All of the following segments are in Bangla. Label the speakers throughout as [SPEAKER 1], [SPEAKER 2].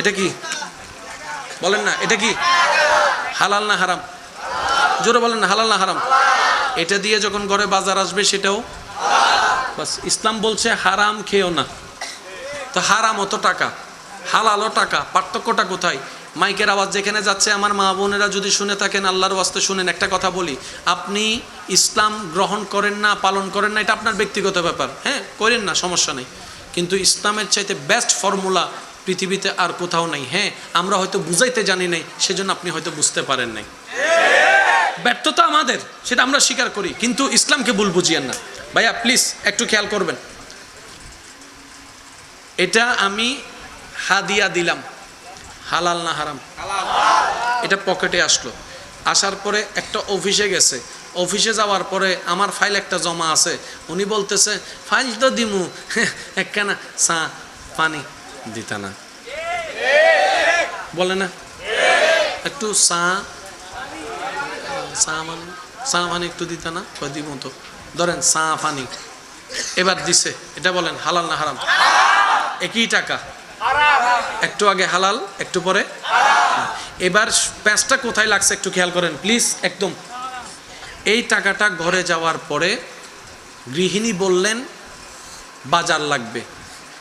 [SPEAKER 1] এটা কি? বলেন না, এটা কি? হালাল না হারাম? জোরে বলেন না, হালাল না হারাম? এটা দিয়ে যখন ঘরে বাজার আসবে সেটাও? বাস, ইসলাম বলছে হারাম খেও না। তো হারাম অত টাকা, হালালও টাকা, পার্থক্যটা কোথায়? মাইকের আওয়াজ যেখানে যাচ্ছে, আমার মা বোনেরা যদি শুনে থাকেন, আল্লাহর ওয়াস্তে শুনেন, একটা কথা বলি, আপনি ইসলাম গ্রহণ করেন না, পালন করেন না, এটা আপনার ব্যক্তিগত ব্যাপার। হ্যাঁ করেন না, সমস্যা নেই। কিন্তু ইসলামের চাইতে বেস্ট ফর্মুলা পৃথিবীতে আর কোথাও নাই। হ্যাঁ আমরা হয়তো বুঝাইতে জানি নাই, সেজন্য আপনি হয়তো বুঝতে পারেন নাই। ব্যর্থতা আমাদের, সেটা আমরা স্বীকার করি, কিন্তু ইসলামকে ভুল বুঝিয়েন না। ভাইয়া প্লিজ একটু খেয়াল করবেন। এটা আমি হাদিয়া দিলাম। হালাল না হারাম? এটা পকেটে আসলো। আসার পরে একটা অফিসে গেছে। অফিসে যাওয়ার পরে আমার ফাইল একটা জমা আছে। উনি বলতেছে ফাইল তো দিমু। একখানা চা, পানি। দিতা না। বলে না। একটু চা। চা মানে মানে একটু দিতা না, কয় দিব তো। ধরেন চা পানি। এবার দিছে, এটা বলেন হালাল না হারাম? একই টাকা। একটু আগে হালাল, একটু পরে? এবার প্যাঁচটা কোথায় লাগছে একটু খেয়াল করেন, প্লিজ, একদম। এই টাকাটা ঘরে যাওয়ার পরে গৃহিণী বললেন, বাজার লাগবে।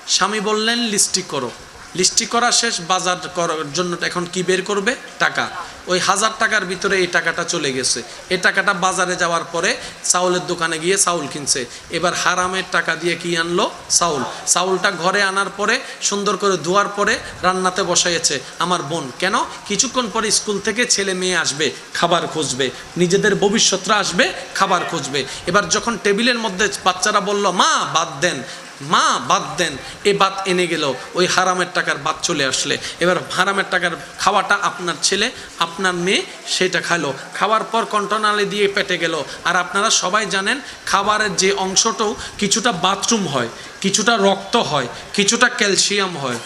[SPEAKER 1] স্বামী বললেন, লিস্টি করো। লিস্টি করা শেষ, বাজার করার জন্য এখন কি বের করবে? টাকা। ওই হাজার টাকার ভিতরে এই টাকাটা চলে গেছে। এই টাকাটা বাজারে যাওয়ার পরে চাউলের দোকানে গিয়ে চাউল কিনছে। এবার হারামের টাকা দিয়ে কি আনলো? চাউল। চাউলটা ঘরে আনার পরে, সুন্দর করে ধোয়ার পরে রান্নাতে বসাইছে। আমার বোন, কেন? কিছুক্ষণ পরে স্কুল থেকে ছেলে মেয়ে আসবে, খাবার খুঁজবে। নিজেদের ভবিষ্যৎরা আসবে, খাবার খুঁজবে। এবার যখন টেবিলের মধ্যে বাচ্চারা বলল, মা, বাদ দেন। মা বাদ দেন, এ বাদ এনে গেল, ওই হারামের টাকার বাদ চলে আসলে। এবার হারামের টাকার খাওয়াটা আপনার ছেলে, আপনার মেয়ে, সেটা খালো খাওয়ার পর কন্টনালে দিয়ে পেটে গেল। আর আপনারা সবাই জানেন, খাবারের যে অংশটাও কিছুটা বাথরুম হয়, কিছুটা রক্ত হয়, কিছুটা ক্যালসিয়াম হয়।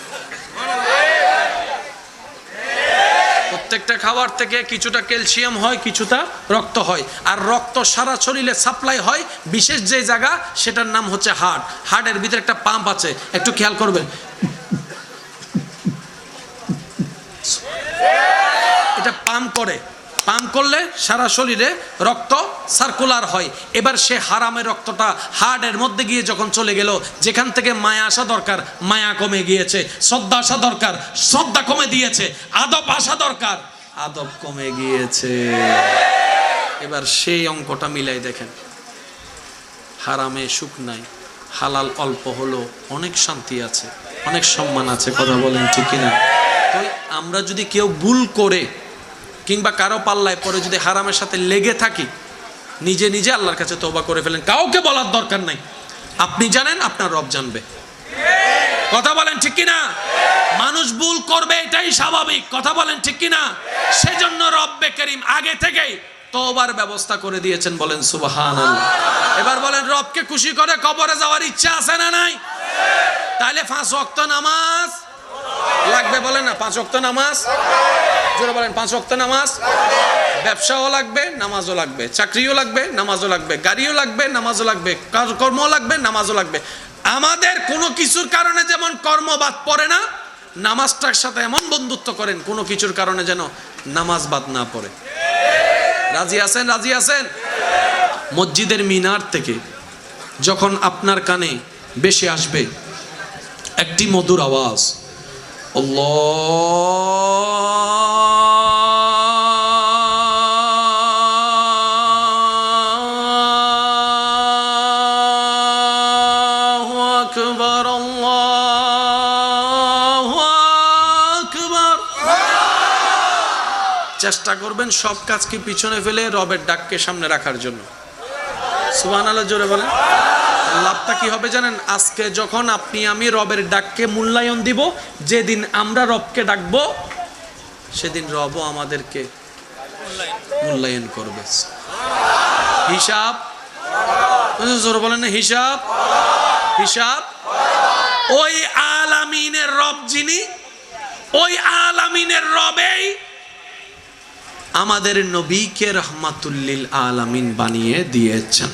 [SPEAKER 1] প্রত্যেকটা খাবার থেকে কিছুটা ক্যালসিয়াম হয়, কিছুটা রক্ত হয়। আর রক্ত সারা শরীরে সাপ্লাই হয়, বিশেষ যে জায়গা, সেটার নাম হচ্ছে হার্ট হার্টের ভিতরে একটা পাম্প আছে, একটু খেয়াল করবেন। এটা পাম্প করে। পাম্প করলে সারা শরীরে রক্ত সার্কুলার হয়। এবার সে হারামের রক্তটা হার্টের মধ্যে গিয়ে যখন চলে গেল, যেখান থেকে মায়া আসা দরকার, মায়া কমে গিয়েছে, শ্রদ্ধা আসা দরকার, শ্রদ্ধা কমে দিয়েছে, আদব আসা দরকার। আদব কমে গিয়েছে। এবার সেই অঙ্কটা মিলাই দেখেন। হারামে সুখ নাই, হালাল অল্প হলো, অনেক শান্তি আছে, অনেক সম্মান আছে, কথা বলেন ঠিক কিনা? তো আমরা যদি কেউ ভুল করে কিংবা কারও পাল্লায় পরে যদি হারামের সাথে লেগে থাকি, নিজে নিজে আল্লাহর কাছে তওবা করে ফেলেন। কাউকে বলার দরকার নাই। আপনি জানেন, আপনার রব জানবে। কথা বলেন ঠিক কিনা? মানুষ ভুল করবে, এটাই স্বাভাবিক। কথা বলেন ঠিক কিনা? সেজন্য রব্বে করিম আগে থেকেই তোবার ব্যবস্থা করে দিয়েছেন বলেন সুবাহান এবার বলেন, রবকে খুশি করে কবরে যাওয়ার ইচ্ছা আছে না নাই? তাহলে ফাঁস ওয়াক্ত নামাজ লাগবে বলেন না, পাঁচ ওয়াক্ত নামাজ। জোরে বলেন, পাঁচ ওয়াক্ত নামাজ। ব্যবসাও লাগবে, নামাজও লাগবে। চাকরিও লাগবে, নামাজও লাগবে। গাড়িও লাগবে, নামাজও লাগবে। কর্ম লাগবে, নামাজও লাগবে। আমাদের কোনো কিছুর কারণে যেমন কর্ম বাদ পড়ে না, নামাজটার সাথে এমন বন্ধুত্ব করেন, কোনো কিছুর কারণে যেন নামাজ বাদ না পড়ে। রাজি আছেন রাজি আছেন? মসজিদের মিনার থেকে যখন আপনার কানে বেশি আসবে, একটি মধুর আওয়াজ। আল্লাহু আকবার আল্লাহু আকবার চেষ্টা করবেন সব কাজকে পিছনে ফেলে রবের ডাককে সামনে রাখার জন্য। সুবহান আল্লাহ জোরে বলেন। লাভটা কি হবে জানেন? আজকে যখন আপনি আমি রবের ডাককে মূল্যায়ন দিব, যেদিন আমরা রবকে ডাকবো, সেদিন রবও আমাদেরকে মূল্যায়ন করবে। হিসাব? জোরে বলেন না, হিসাব? হিসাব? ওই আলামিনের রব যিনি, ওই আলামিনের রবেই আমাদের নবীকে রহমাতুল্লিল আলামিন বানিয়ে দিয়েছেন।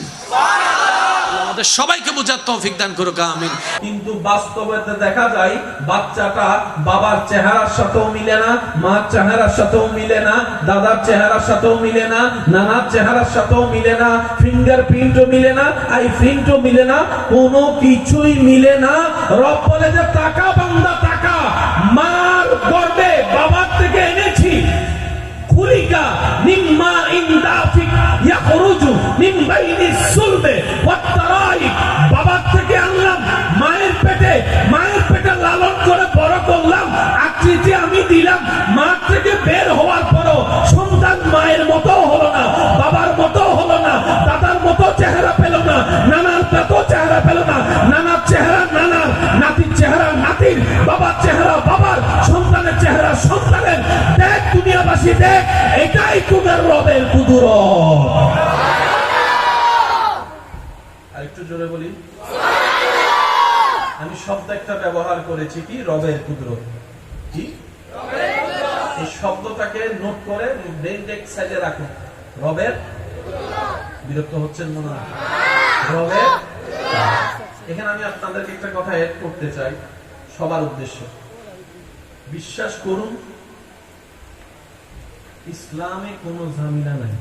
[SPEAKER 1] সবাইকে বোঝার তৌফিক দান করুক, আমিন।
[SPEAKER 2] কিন্তু বাস্তবতে দেখা যায়, বাচ্চাটা বাবার চেহারার সাথেও মিলে না, মার চেহারার সাথেও মিলে না, দাদার চেহারার সাথেও মিলে না, নানার চেহারার সাথেও মিলে না ফিঙ্গার প্রিন্টও মিলে না আই প্রিন্টও মিলে না, কোনো কিছুই মিলে না। রব বলে যে টাকা বান্দা খুলিকা নিম্মা ইন্দাফিক ইয়াখরুজু মিন বাইনি সুলবে ওয়াত্তারাইক বাবার থেকে আনলাম, মায়ের পেটে মায়ের পেটে লালন করে বড় করলাম, আকৃতি আমি দিলাম মা থেকে বের হওয়ার দুনিয়াবাসী এটাই তোমার রবের কুদুর আরেকটু জোরে বলি। আমি শব্দ একটা ব্যবহার করেছি কি? রবের কি? এই শব্দটাকে নোট করে ব্রেন ডেক সাইডে রাখুন রবের বিরক্ত হচ্ছেন মনে হয়। রবের এখানে আমি আপনাদেরকে একটা কথা এড করতে চাই সবার উদ্দেশ্যে। বিশ্বাস করুন ইসলামে কোনো ঝামেলা নাই।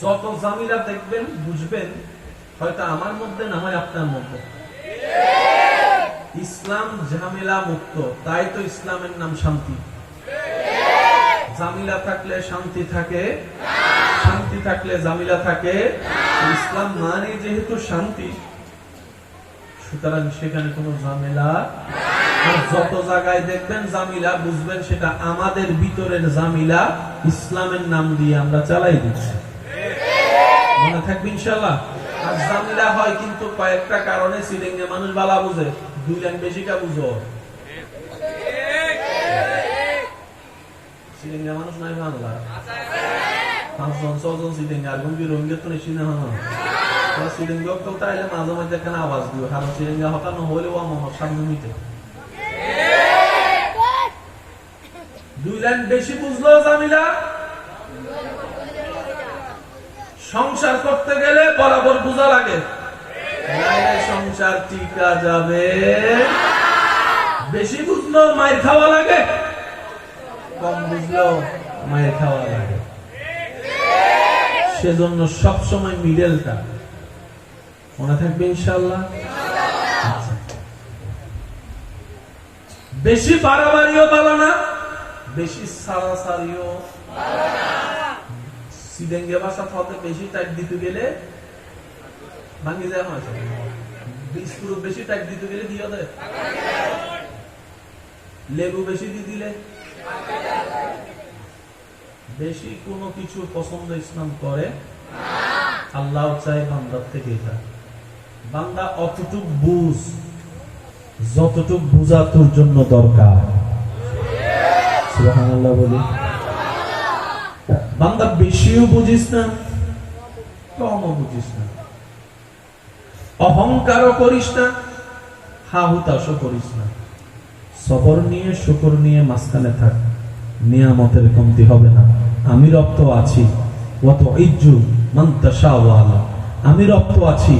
[SPEAKER 2] যত জামিলা দেখবেন, বুঝবেন, হয়তো আমার মধ্যে না হয় আপনার মধ্যে। ইসলাম ঝামেলা মুক্ত, তাই তো ইসলামের নাম শান্তি। জামিলা থাকলে শান্তি থাকে, শান্তি থাকলে জামিলা থাকে। ইসলাম মানে যেহেতু শান্তি, সুতরাং সেখানে কোনো ঝামেলা আর যত জায়গায় দেখবেন জামিলা, বুঝবেন সেটা আমাদের ভিতরের জামিলা, ইসলামের নাম দিয়ে আমরা চালাই দিচ্ছি। মনে থাকবে ইনশাল্লাহ আর জামিলা হয় কিন্তু কয়েকটা কারণে মানুষ বালা বুঝে, দুই লাইন বেশি কা বুঝো। মানুষ নাই বাংলা। পাঁচজন, ছজন আর তো মাঝে মাঝে আওয়াজ কারণ সিলিংয়ে হতানো হলেও আমার সামনে নিতে দুই বেশি বুঝলো জামিলা? সংসার করতে গেলে বরাবর বোঝা লাগে। সংসার টিকা যাবে। বেশি বুঝলো, মায়ের খাওয়া লাগে? কম বুঝলো, মায়ের খাওয়া লাগে। সেজন্য সবসময় মিডেলটা। মনে থাকবে ইনশাল্লাহ আচ্ছা। বেশি বাড়াবাড়িও ভালো না। বেশি সারাসারিও সিডেঙ্গে ভাষা ফতে বেশি টাইট দিতে গেলে ভাঙি যায় হয় বেশি টাইট দিতে গেলে দিয়ে দেয় লেবু বেশি দিয়ে দিলে? বেশি কোনো কিছু পছন্দ ইসলাম করে? আল্লাহ চাই বান্দার থেকে এটা। বান্দা অতটুক বুঝ, যতটুক বুঝা তোর জন্য দরকার। সুবহানাল্লাহ বলি। বান্দা বেশিও বুঝিস না, কমও বুঝিস না। অহংকারও করিস না করিস না। সবর নিয়ে, শুকর নিয়ে মাঝখানে থাক, নিয়ামতের কমতি হবে না। আমি রক্ত আছি অত ইজ্জু মন্তাশাওয়ালা আমি রক্ত আছি,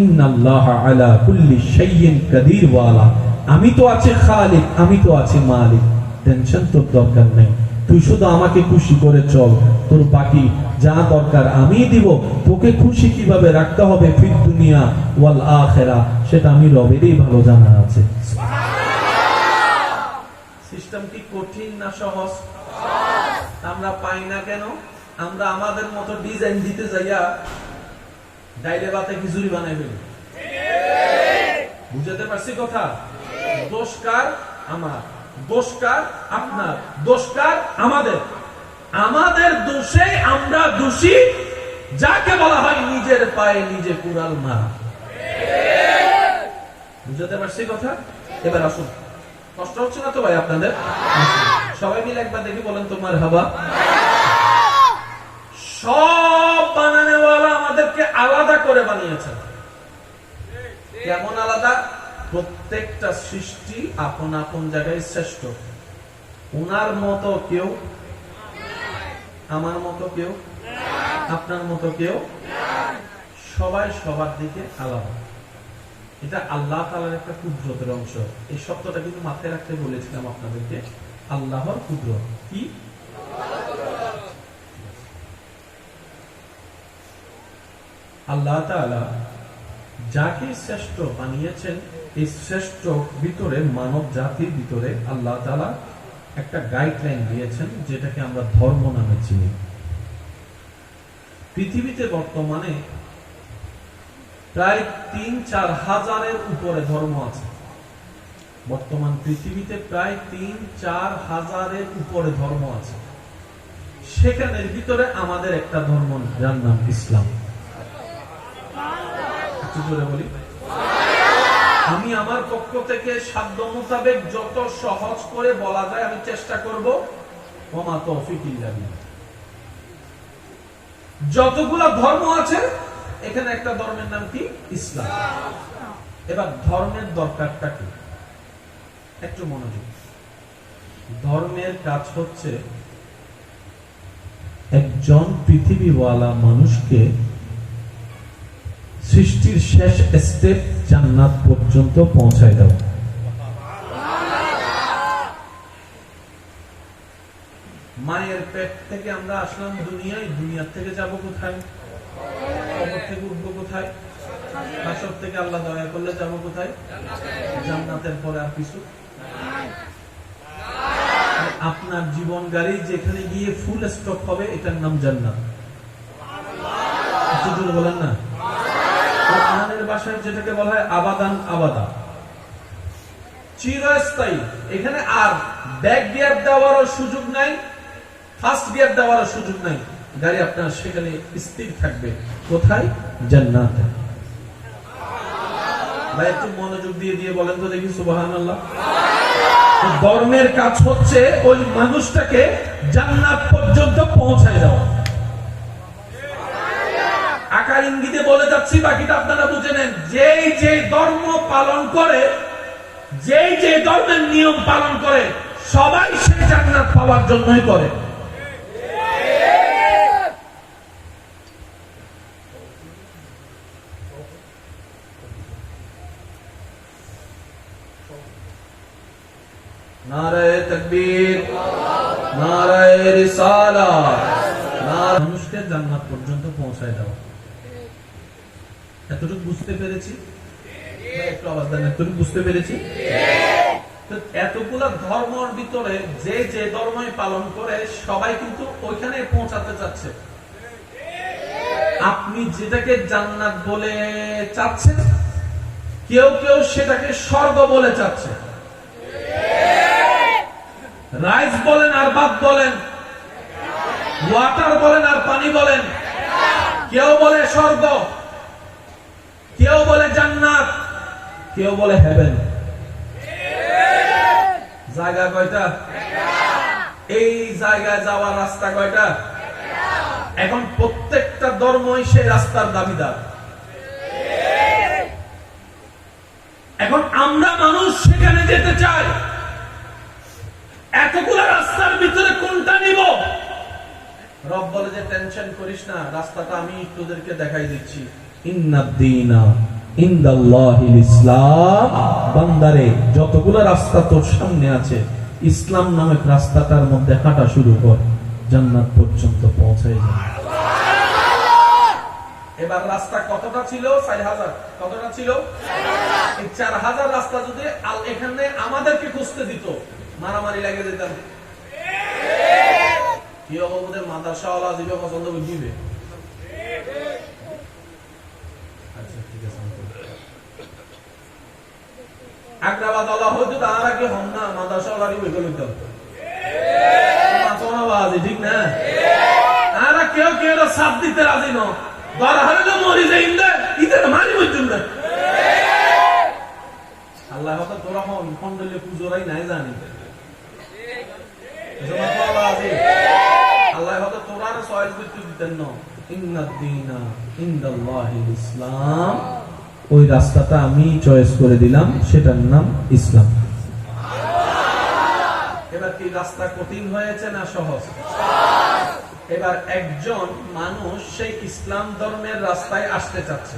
[SPEAKER 2] ইন্নাল্লাহ আলা কুল্লি শাইইন কাদির ওয়ালা আমি তো আছি খালিক, আমি তো আছি মালিক। টেনশন তোর দরকার নেই। তুই শুধু আমাকে খুশি করে চল। তোর বাকি যা দরকার আমি দিব। তোকে খুশি কীভাবে রাখতে হবে ফির দুনিয়া ওয়াল আখেরা সেটা আমি রবেরই ভালো জানা আছে। সিস্টেম কি কঠিন না সহজ? আমরা পাই না কেন? আমরা আমাদের মতো ডিজাইন দিতে যাইয়া ডাইলে বাতে খিচুড়ি বানাই ফেলি বুঝাতে পারছি কথা? দোষকার আমার। দোষকার আপনার দোষকার আমাদের। আমাদের দোষে আমরা দোষী, যাকে বলা হয় নিজের পায়ে নিজে কুড়াল মারা। বুঝাতে পারছি কথা? এবার আসুন। কষ্ট হচ্ছে না তো ভাই আপনাদের? সবাই মিলে একবার দেখি বলেন তোমার হাবা সব বানানেওয়ালা আমাদেরকে আলাদা করে বানিয়েছেন। কেমন আলাদা? প্রত্যেকটা সৃষ্টি আপন আপন জায়গায় শ্রেষ্ঠ। ওনার মতো কেউ? আমার মতো কেউ? আপনার মতো কেউ? সবাই সবার দিকে আলাদা। এটা আল্লাহ তালার একটা কুদরতের অংশ। এই শব্দটা কিন্তু মাথায় রাখতে বলেছিলাম আপনাদেরকে। আল্লাহর কুদরত। কি? আল্লাহ যাকে শ্রেষ্ঠ বানিয়েছেন, এই শ্রেষ্ঠ ভিতরে, মানব জাতির ভিতরে আল্লাহ তাআলা একটা গাইডলাইন দিয়েছেন, যেটাকে আমরা ধর্ম নামে চিনি। পৃথিবীতে বর্তমানে প্রায় তিন চার হাজারের উপরে ধর্ম আছে। বর্তমান পৃথিবীতে প্রায় তিন চার হাজারের উপরে ধর্ম আছে। সেখানের ভিতরে আমাদের একটা ধর্ম যার নাম ইসলাম। আমি আমার পক্ষ থেকে সাধ্য মোতাবেক যত সহজ করে বলা যায় আমি চেষ্টা করব। ধর্ম আছে, এখানে একটা ধর্মের নাম কি? ইসলাম। এবার ধর্মের দরকারটা কি? একটু মনোযোগ। ধর্মের কাজ হচ্ছে একজন পৃথিবীওয়ালা মানুষকে সৃষ্টির শেষ স্টেপ জান্নাত পর্যন্ত পৌঁছায় দেওয়া মায়ের পেট থেকে আমরা আসলাম দুনিয়ায়, দুনিয়ার থেকে যাব কোথায়? কোথায়? থেকে আল্লাহ দয়া করলে যাব কোথায়? জান্নাতের পরে আর কিছু? আপনার জীবন গাড়ি যেখানে গিয়ে ফুল স্টপ হবে, এটার নাম জান্নাত। বলেন না? কোরআনের ভাষায় যেটাকে বলা হয় আবাদান আবাদা। চিরস্থায়ী। এখানে আর ব্যাক গিয়ার সুযোগ নাই ফার্স্ট গিয়ার সুযোগ নাই। গাড়ি আপনার সেখানে স্থির থাকবে। কোথায়? জান্নাতে। ভাই, একটু মনোযোগ দিয়ে দিয়ে বলেন তো দেখি সুবাহান আল্লাহ ধর্মের কাজ হচ্ছে ওই মানুষটাকে জান্নাত পর্যন্ত পৌঁছায় দেওয়া। যাচ্ছি বাকিটা আপনারা বুঝে নেন। যেই যে ধর্ম পালন করে, যেই যে ধর্মের নিয়ম পালন করে, সবাই সে জান্নাত পাওয়ার জন্যই করে। নারায়ে তাকবীর, নারায়ে নারায়ে মানুষকে জান্নাত পর্যন্ত পৌঁছায় দেওয়া বুঝতে পেরেছি? একটু আওয়াজ দেন এতটুকু বুঝতে পেরেছি? এতগুলা ধর্মর ভিতরে যে যে পালন করে, সবাই কিন্তু ওইখানে পৌঁছাতে চাচ্ছে। আপনি যেটাকে জান্নাত বলে চাচ্ছেন, কেউ কেউ সেটাকে স্বর্গ বলে চাচ্ছে। রাইস বলেন আর ভাত বলেন, ওয়াটার বলেন আর পানি বলেন, কেউ বলে স্বর্গ। কেউ বলে জান্নাত, কেউ বলে হেভেন জায়গা কয়টা? এই জায়গায় যাওয়ার রাস্তা কয়টা? এখন প্রত্যেকটা ধর্মই সেই রাস্তার দাবিদার। এখন আমরা মানুষ সেখানে যেতে চাই। এতগুলো রাস্তার ভিতরে কোনটা নিব? রব বলে যে টেনশন করিস না, রাস্তাটা আমি তোদেরকে দেখাই দিচ্ছি। যতগুলো রাস্তা তোর সামনে আছে, ইসলাম নামক রাস্তাটার মধ্যে হাঁটা শুরু কর, জান্নাত পর্যন্ত পৌঁছায় যা। এবার রাস্তা কতটা ছিল? চার হাজার। কতটা ছিল? চার হাজার রাস্তা যদি এখানে আমাদেরকে খুঁজতে দিত, মারামারি লাগে যেতাম কি অববোধে মাদ্রাসাওয়ালা দিবে পছন্দ করে দিবে আচ্ছা ঠিক আছে আমি করব। আগ্রাবাদ ওলা হয়তো তারা কি হন না মাদ্রাসাওয়ালারই বই করে ঠিক না? তারা কেউ কেউ তো দিতে রাজি ন। দরা তো মরি যাই ইদের মারি পর্যন্ত আল্লাহ হয়তো তোরা হন খন্ডলে পুজোরাই নাই জানি। আল্লাহ হয়তো তোরা সয়েল করতে দিতেন না। ইসলাম। ওই রাস্তাটা আমি চয়েস করে দিলাম, সেটার নাম ইসলাম। এবার কি রাস্তা কঠিন হয়েছে না সহজ? এবার একজন মানুষ সেই ইসলাম ধর্মের রাস্তায় আসতে চাচ্ছে।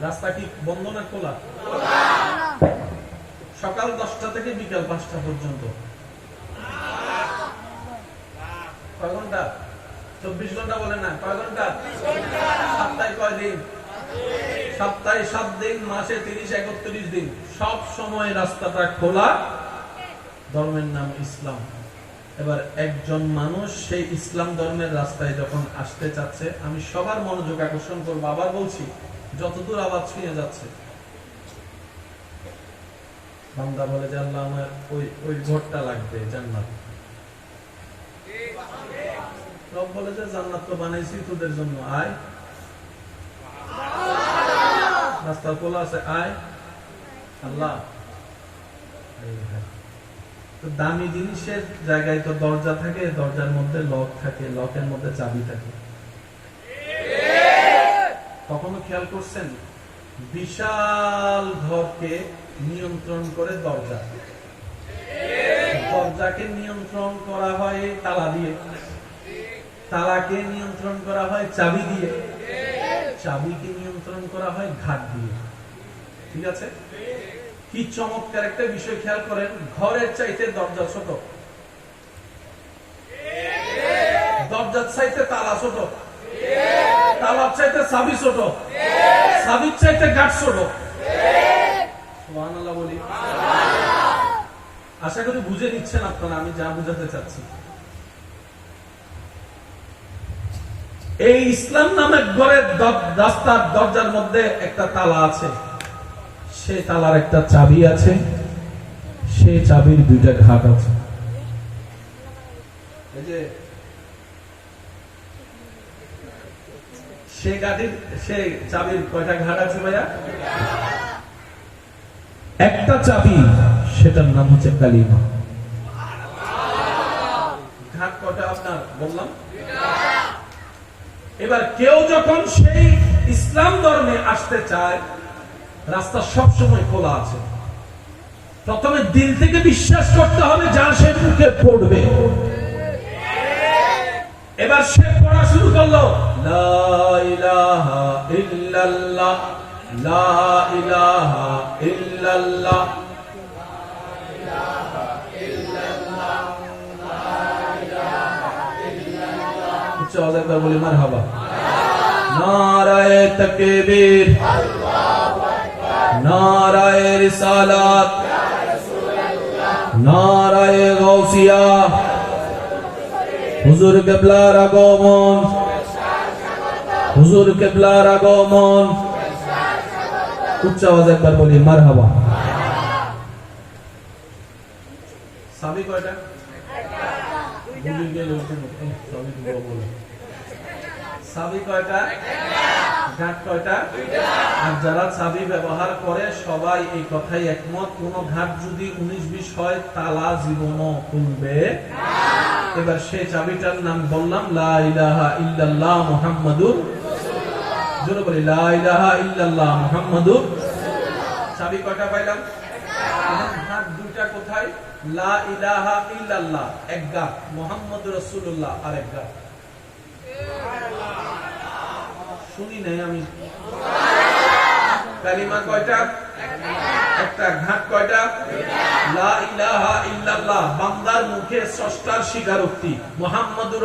[SPEAKER 2] রাস্তা কি বন্ধ না খোলা? সকাল দশটা থেকে বিকাল পাঁচটা পর্যন্ত। ঘণ্টা? চব্বিশ ঘণ্টা বলে না, কয় ঘণ্টা? সপ্তাহে কয় দিন? সপ্তাহে সাত দিন, মাসে তিরিশ, একত্রিশ দিন। সব সময় রাস্তাটা খোলা। ধর্মের নাম ইসলাম। এবার একজন মানুষ সেই ইসলাম ধর্মের রাস্তায় যখন আসতে চাচ্ছে, আমি সবার মনোযোগ আকর্ষণ করব, আবার বলছি, যতদূর আওয়াজ শুনে যাচ্ছে। বান্দা বলে আমার, ওই ওই ঘরটা লাগবে, জান্নাত। রব বলে জান্নাত তো বানাইছি, তোদের জন্য, আয়। রাস্তা খোলা আছে, আয়। আল্লাহ। দামি জিনিসের জায়গায় তো দরজা থাকে, দরজার মধ্যে লক থাকে, লকের মধ্যে চাবি থাকে। কখনো খেয়াল করছেন? বিশাল ঘরকে নিয়ন্ত্রণ করে দরজা। দরজাকে নিয়ন্ত্রণ করা হয় তালা দিয়ে। তালাকে নিয়ন্ত্রণ করা হয় চাবি দিয়ে, চাবিকে নিয়ন্ত্রণ করা হয় ঘাট দিয়ে। ঠিক আছে? কি চমৎকার একটা বিষয় খেয়াল করেন, ঘরের চাইতে দরজা ছোট। দরজার চাইতে তালা ছোট। তালার চাইতে চাবি ছোট। চাবির চাইতে ছোট। বলি। আশা করি বুঝে নিচ্ছেন আপনারা, আমি যা বুঝাতে চাচ্ছি। এই ইসলাম নামের ঘরের রাস্তার দরজার মধ্যে একটা তালা আছে। সে তালার একটা চাবি আছে। সে চাবির দুইটা ঘাট আছে। সে গাড়ির সে চাবির কয়টা ঘাট আছে ভাইয়া? একটা চাবি, সেটার নাম হচ্ছে কালিমা। ঘাট কয়টা আপনার? বললাম। এবার কেউ যখন সেই ইসলাম ধর্মে আসতে চায়, রাস্তা সব সময় খোলা আছে। প্রথমে দিল থেকে বিশ্বাস করতে হবে যা সে মুখে পড়বে। এবার সে পড়া শুরু করল ইল্লাল্লাহ, লা ইলাহা উচ্চ আওয়াজে একবার বলি মারহাবা। নারায়ে তাকবীর। নারায়ে রিসালাত। নারায়ে গাউসিয়া। হুজুর কেবলার আগমন। হুজুর কেবলার আগমন। উচ্চ আওয়াজে একবার বলি মারহাবা। সাবি কয়টা? কয়টা? আর যারা চাবি ব্যবহার করে, সবাই এই কথাই একমত, কোন ঘাট যদি উনিশ বিশ হয়, তালা জীবনও খুলবে। এবার সেই চাবিটার নাম বললাম, লা ইলাহা ইল্লাল্লাহ মুহাম্মাদুর জোরে বলি, লা ইলাহা ইল্লাল্লাহ মুহাম্মাদুর চাবি কয়টা পাইলাম? ঘাট দুইটা কোথায়? লা ইলাহা ইল্লাল্লাহ মোহাম্মদ রসুল্লাহ মুখে স্রষ্টার স্বীকারোক্তি। মোহাম্মদুর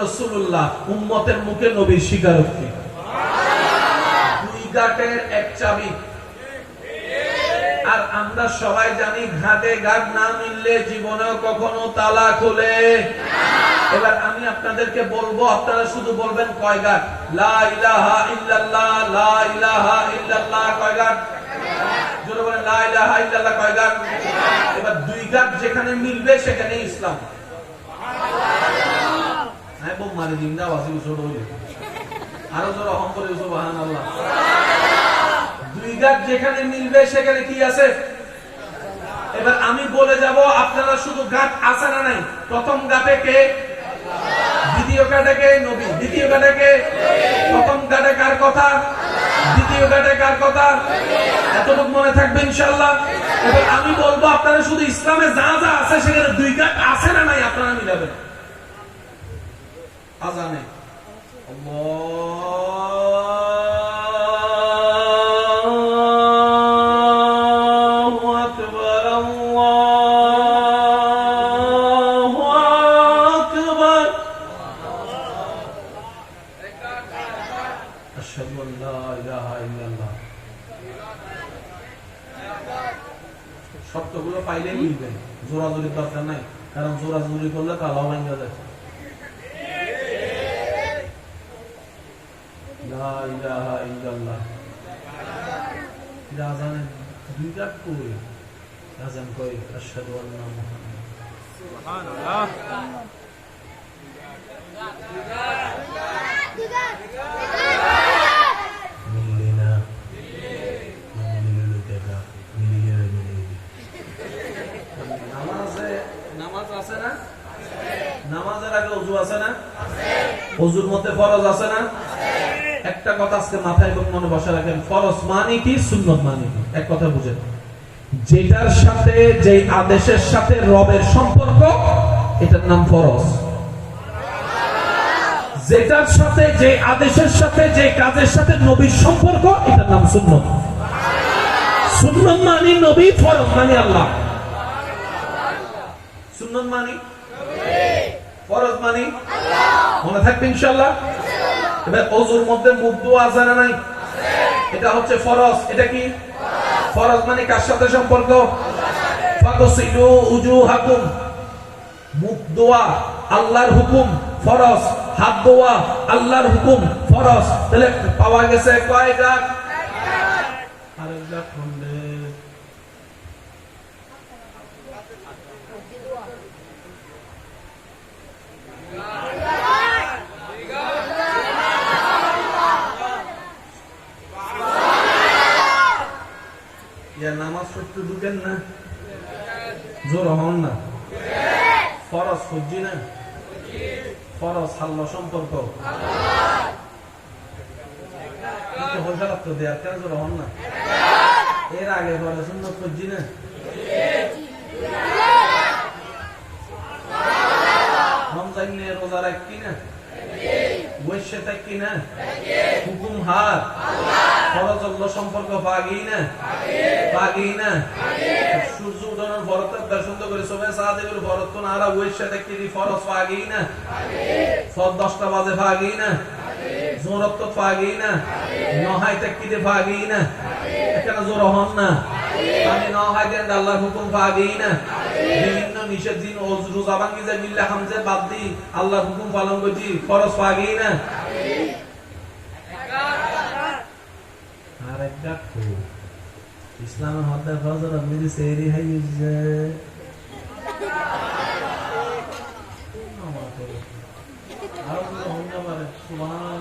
[SPEAKER 2] উম্মতের মুখে নবীর স্বীকারোক্তি। দুই এক চাবি। আর আমরা সবাই জানি ঘাটে ঘাট না মিললে জীবনেও কখনো তালা খোলে। এবার আমি আপনাদেরকে বলব, আপনারা শুধু বলবেন কয় ঘাট? এবার দুই ঘাট যেখানে মিলবে সেখানে ইসলাম। হ্যাঁ আরও জোর অহম করে সুবহানাল্লাহ। দুই যেখানে মিলবে, সেখানে কি আছে? এবার আমি বলে যাব, আপনারা শুধু গাছ আছে না নাই? প্রথম গাটে কে? গাটে গাটে গাটে মনে আমি বলব, আপনারা শুধু ইসলামে যা যা আছে, সেখানে দুই গাছ আছে না নাই আপনারা মিলাবেন? আজানে। শর্তগুলো পাইলেই মিলবে জোরাজুরির দরকার নাই কারণ জোরাজুরি করলে তালা ভাঙ্গা যায় লা ইলাহা ইল্লাল্লাহ এটা আজানের দুই কাট কই আজান কই আশহাদু আন্না মুহাম্মাদ মিললি না মিলিয়ে দেখা মিলিয়ে মিলিয়ে নামাজে নামাজ আছে না? নামাজের আগে অজু আছে না? মধ্যে ফরজ আছে না? একটা কথা আজকে মাথায় এবং মনে বসে রাখেন, ফরজ মানে কি, সুন্নত মানে কি? এক কথা বুঝেন। যেটার সাথে যে আদেশের সাথে রবের সম্পর্ক, এটার নাম ফরজ। যেটার সাথে যে আদেশের সাথে যে কাজের সাথে নবীর সম্পর্ক, এটার নাম সুন্নত। সুন্নত মানি নবী, ফরজ মানি আল্লাহ। সুন্নত মানি? ফরজ মানি? মনে থাকবে ইনশাল্লাহ এবার অজুর মধ্যে দোয়া নাই? এটা হচ্ছে ফরজ। এটা কি? ফরজ মানে কার সাথে সম্পর্ক? আল্লাহর হুকুম হাত দোয়া আল্লাহর হুকুম তাহলে পাওয়া গেছে কয় ডাক আরেক ডাক জোর হন না? ফরজ খুঁজি না? ফরজ হাল্ল সম্পর্ক? তো দেয়ার কেন জোর হন না? এর আগে পরে সুন্দর খুঁজি না? রমজান নিয়ে রোজা রাখি না? থাকি না? হুকুম হার? ফরজ সম্পর্ক পাগি না? পাগি না? সূর্য উঠানোর ভরতের দর্শন করে সবাই সাহায্য করে ভরত তো নারা বৈশ্যে থাকি ফরজ পাগি না? ফর দশটা বাজে পাগি না? জোরত তো পাগি না? নহাই থাকি দে পাগি না? এখানে জোর হন না? আমি নহাই দেন আল্লাহর হুকুম পাগি না? বিভিন্ন নিষেধ দিন রোজা ভাঙ্গি যায় মিল্লা হামজে বাদ দি আল্লাহর হুকুম পালন করছি, ফরজ পাগি না? আর একটা ইসলামের হত্যা ফজর আপনি যে সেরি হাই আর হন না পারে, সুবহানাল্লাহ।